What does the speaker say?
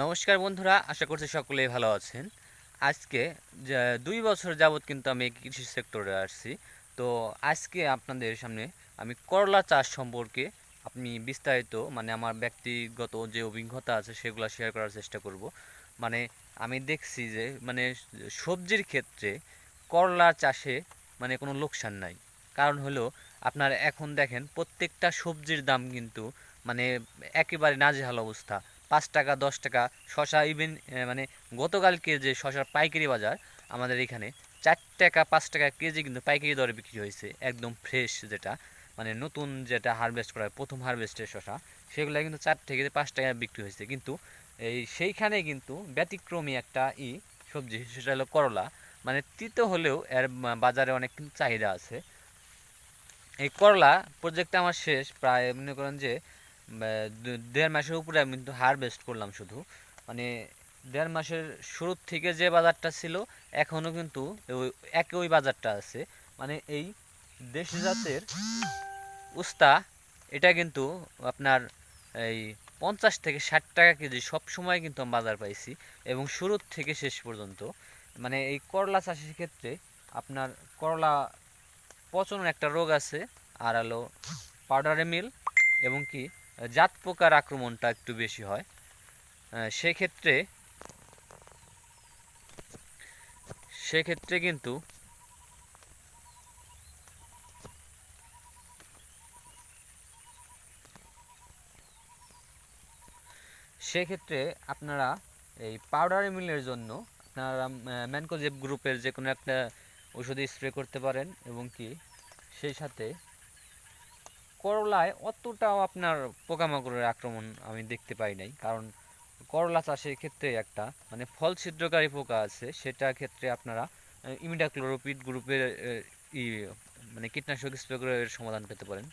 নমস্কার বন্ধুরা, আশা করছি সকলেই ভালো আছেন। আজকে দুই বছর যাবৎ কিন্তু আমি কৃষি সেক্টরে আসছি। তো আজকে আপনাদের সামনে আমি করলা চাষ সম্পর্কে আপনি বিস্তারিত মানে আমার ব্যক্তিগত যে অভিজ্ঞতা আছে সেগুলো শেয়ার করার চেষ্টা করব। মানে আমি দেখছি যে মানে সবজির ক্ষেত্রে করলা চাষে মানে কোনো লোকসান নাই। কারণ হলো, আপনার এখন দেখেন প্রত্যেকটা সবজির দাম কিন্তু মানে একেবারে নাজেহাল অবস্থা। পাঁচ টাকা, দশ টাকা, শশা ইভেন মানে গতকালকে যে শশার পাইকারি বাজার আমাদের এখানে, চার টাকা, পাঁচ টাকা কেজি কিন্তু পাইকারি দরে বিক্রি হয়েছে, একদম ফ্রেশ যেটা। মানে নতুন যেটা হারভেস্ট করা প্রথম হারভেস্টের শশা, সেগুলো কিন্তু চার থেকে পাঁচ টাকা বিক্রি হয়েছে। কিন্তু এই সেইখানে কিন্তু ব্যতিক্রমী একটা ই সবজি, সেটা হলো করলা। মানে তিতো হলেও এর বাজারে অনেক চাহিদা আছে। এই করলা প্রজেক্টটা আমার শেষ, প্রায় মনে করেন যে দেড় মাসের উপরে আমি কিন্তু হারভেস্ট করলাম শুধু। মানে দেড় মাসের শুরুর থেকে যে বাজারটা ছিল এখনও কিন্তু একই ওই বাজারটা আছে। মানে এই দেশি জাতের উস্তা, এটা কিন্তু আপনার এই পঞ্চাশ থেকে ষাট টাকা কেজি সব সময় কিন্তু আমি বাজার পাইছি এবং শুরুর থেকে শেষ পর্যন্ত। মানে এই করলা চাষের ক্ষেত্রে আপনার করলা পচনের একটা রোগ আছে, আর হলো পাউডারে মিল এবং কি জাত পোকার আক্রমণটা একটু বেশি হয়। সেক্ষেত্রে সেক্ষেত্রে কিন্তু সেক্ষেত্রে আপনারা এই পাউডার মিলের জন্য আপনারা ম্যানকোজেব গ্রুপের যে কোনো একটা ওষুধ স্প্রে করতে পারেন এবং কি সেই সাথে করলায় অতটাও আপনার পোকামাকড়ের আক্রমণ আমি দেখতে পাই নাই। কারণ করলা চাষের ক্ষেত্রে একটা মানে ফল ছিদ্রকারী পোকা আছে, সেটা ক্ষেত্রে আপনারা ইমিডাক্লোরোপিড গ্রুপের মানে কীটনাশক স্প্রে করে সমাধান পেতে পারেন।